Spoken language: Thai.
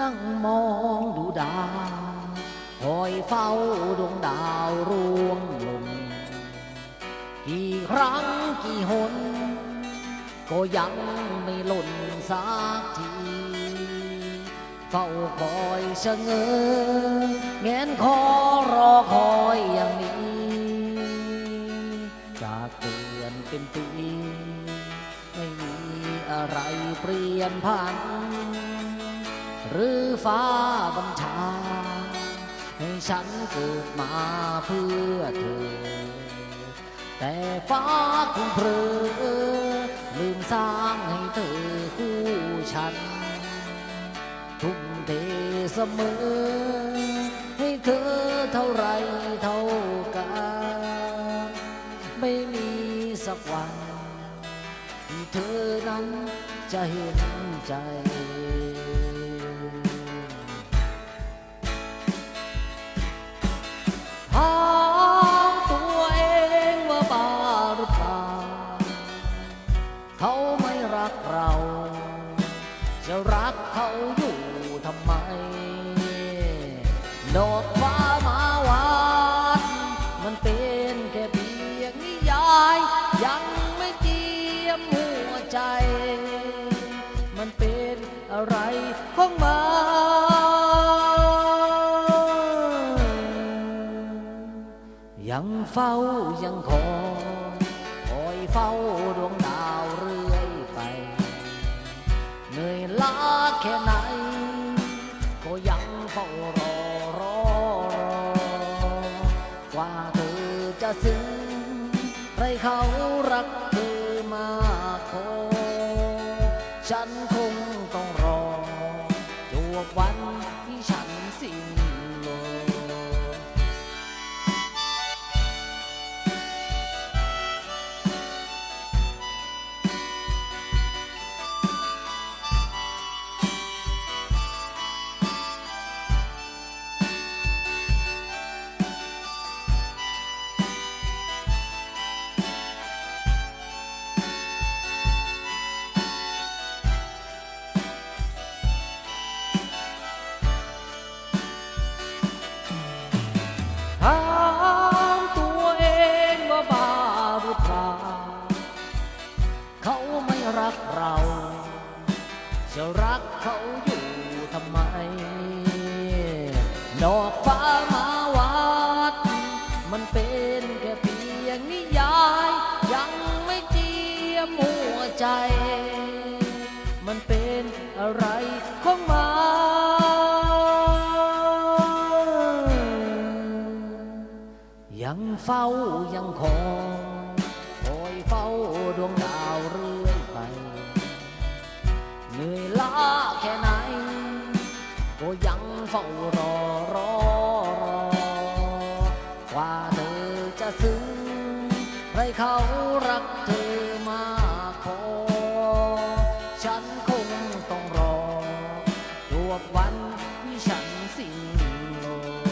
นั่งมองดูดาวคอยเฝ้าดวงดาวร่วงล่นกี่ครั้งกี่หน ก็ยังไม่หล่นสักที เฝ้าคอยชะเง้อแงนคอรอคอยอย่างนี้ จากเดือนเป็นปี ไม่มีอะไรเปลี่ยนผัน หรือฟ้าบัญชา ให้ฉันเกิดมาเพื่อเธอ แต่ฟ้าคงเพลอลืมสร้างให้เธอคู่ฉัน ทุ่มเทเสมอ ให้เธอเท่าไรเท่ากัน ไม่มีสักวันที่เธอนั้นจะเห็นใจ เขาไม่รักเรา จะรักเขาอยู่ทำไมดอกฟ้ามาวานมันเป็นแค่เพียงนิยาย ยังไม่เจียมหัวใจ มันเป็นอะไรของมันยังเฝ้ายังคอยคอยเฝ้าดวง ลาแค่ไหน ก็ยังเฝ้ารอรอรอกว่าเธอจะซึ้งใครเขารักเธอมากพอฉันคง รักเขาอยู่ทำไม ดอกฟ้ามาวาดมันเป็นแค่เพียงนิยาย ยังไม่เจียมหัวใจ มันเป็นอะไรของมันยังเฝ้ายังคอยคอยเฝ้าดวงดาว นื่อยล้าแค่ไหนก็ยังเฝ้ารอรอรอกว่าเธอจะซึ้งใครเขารักเธอมากพอฉันคงต้องรอจวบวันที่ฉันสิ้นล